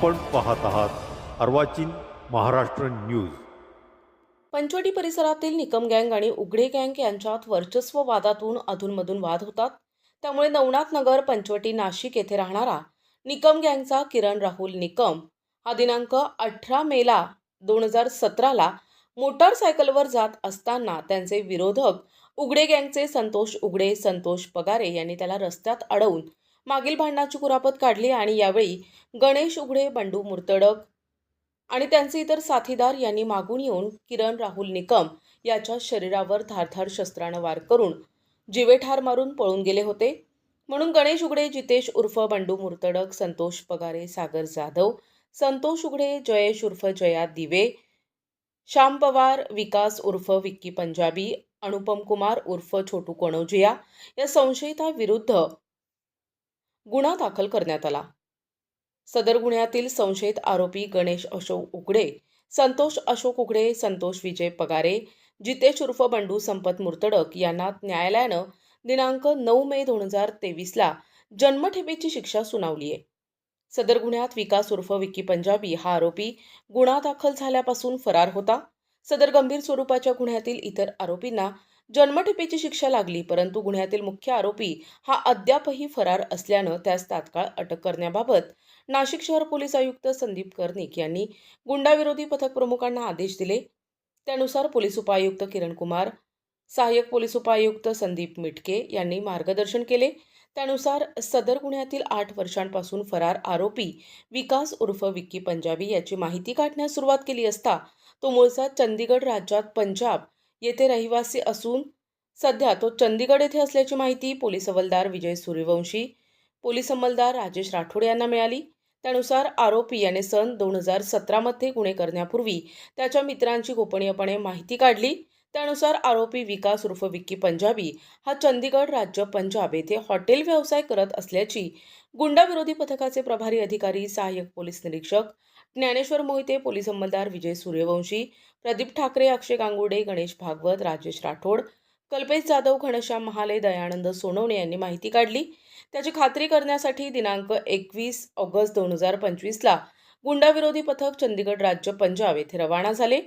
आपण पाहत आहात अर्वाचीन महाराष्ट्र न्यूज. पंचवटी परिसरातील निकम गँग आणि उघडे गँग यांच्यात वर्चस्व वादातून अधूनमधून वाद होतात. त्यामुळे नवनाथ नगर पंचवटी नाशिक येथे राहणारा निकम गँगचा किरण राहुल निकम हा दिनांक अठरा मेला दोन हजार सतराला मोटारसायकलवर जात असताना त्यांचे विरोधक उघडे गँगचे संतोष उघडे संतोष पगारे यांनी त्याला रस्त्यात अडवून मागील भांडणाची कुरापत काढली आणि यावेळी गणेश उघडे बंडू मुर्तडक आणि त्यांचे इतर साथीदार यांनी मागून येऊन किरण राहुल निकम याच्या शरीरावर धारधार शस्त्रानं वार करून जीवेठार मारून पळून गेले होते. म्हणून गणेश उघडे जितेश उर्फ बंडू मुर्तडक संतोष पगारे सागर जाधव संतोष उघडे जयेश उर्फ जया दिवे श्याम पवार विकास उर्फ विक्की पंजाबी अनुपम कुमार उर्फ छोटू कणोजिया या संशयिताविरुद्ध गुन्हा दाखल करण्यात आला. सदर गुन्ह्यातील संशयित आरोपी गणेश अशोक उघडे संतोष अशोक उघडे संतोष विजय पगारे जितेश उर्फ बंडू संपत मुर्तडक यांना न्यायालयानं दिनांक नऊ मे दोन हजार तेवीसला जन्मठेपेची शिक्षा सुनावली आहे. सदर गुन्ह्यात विकास उर्फ विक्की पंजाबी हा आरोपी गुन्हा दाखल झाल्यापासून फरार होता. सदर गंभीर स्वरूपाच्या गुन्ह्यातील इतर आरोपींना जन्मठेपेची शिक्षा लागली परंतु गुन्ह्यातील मुख्य आरोपी हा अद्यापही फरार असल्यानं त्यास तात्काळ अटक करण्याबाबत नाशिक शहर पोलीस आयुक्त संदीप कर्णिक यांनी गुंडाविरोधी पथक प्रमुखांना आदेश दिले. त्यानुसार पोलीस उपायुक्त किरण कुमार सहाय्यक पोलीस उपायुक्त संदीप मिटके यांनी मार्गदर्शन केले. त्यानुसार सदर गुन्ह्यातील आठ वर्षांपासून फरार आरोपी विकास उर्फ विक्की पंजाबी याची माहिती काढण्यास सुरुवात केली असता तो मूळचा चंदीगड राज्यात पंजाब येथे रहिवासी असून सध्या तो चंदीगड येथे असल्याची माहिती पोलीस हवालदार विजय सूर्यवंशी पोलीस अंमलदार राजेश राठोड यांना मिळाली. त्यानुसार आरोपी याने सन दोन हजार सतरामध्ये गुन्हे करण्यापूर्वी त्याच्या मित्रांची गोपनीयपणे माहिती काढली. त्यानुसार आरोपी विकास उर्फ विक्की पंजाबी हा चंदीगड राज्य पंजाब येथे हॉटेल व्यवसाय करत असल्याची गुंडाविरोधी पथकाचे प्रभारी अधिकारी सहाय्यक पोलीस निरीक्षक ज्ञानेश्वर मोहिते पोलीस अंमलदार विजय सूर्यवंशी प्रदीप ठाकरे अक्षय गांगुडे गणेश भागवत राजेश राठोड कल्पेश जाधव घनश्याम महाले दयानंद सोनवणे यांनी माहिती काढली. त्याची खात्री करण्यासाठी दिनांक एकवीस ऑगस्ट दोन हजार पंचवीसला गुंडाविरोधी पथक चंदीगड राज्य पंजाब येथे रवाना झाले.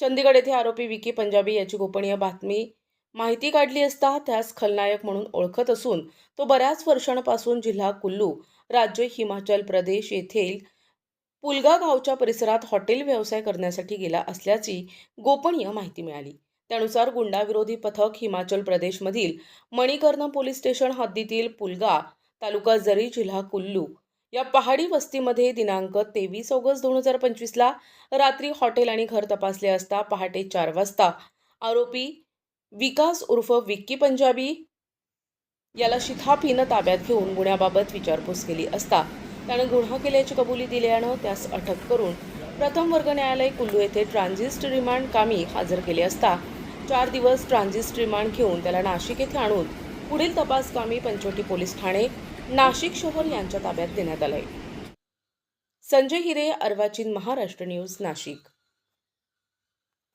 चंदीगड येथे आरोपी विकी पंजाबी याची गोपनीय बातमी माहिती काढली असता त्यास खलनायक म्हणून ओळखत असून तो बऱ्याच वर्षांपासून जिल्हा कुल्लू राज्य हिमाचल प्रदेश येथील पुलगा गावच्या परिसरात हॉटेल व्यवसाय करण्यासाठी गेला असल्याची गोपनीय माहिती मिळाली. त्यानुसार गुंडाविरोधी पथक हिमाचल प्रदेशमधील मणिकर्ण पोलीस स्टेशन हद्दीतील पुलगा तालुका जरी जिल्हा कुल्लू या पहाडी वस्तीमध्ये दिनांक तेवीस ऑगस्ट दोन हजार पंचवीसला रात्री हॉटेल आणि घर तपासले असता पहाटे चार वाजता आरोपी विकास उर्फ विक्की पंजाबी याला शिथाफीनं ताब्यात घेऊन गुन्ह्याबाबत विचारपूस केली असता त्यानं गुन्हा केल्याची कबुली दिल्यानं त्यास अटक करून प्रथम वर्ग न्यायालय कुल्लू येथे ट्रान्झिस्ट रिमांड कामी हजर केले असता चार दिवस ट्रान्झिस्ट रिमांड घेऊन त्याला नाशिक येथे आणून पुढील तपास कामी पंचवटी पोलीस ठाणे नाशिक शहर यांच्या ताब्यात देण्यात आलंय. संजय हिरे अर्वाचीन महाराष्ट्र न्यूज नाशिक.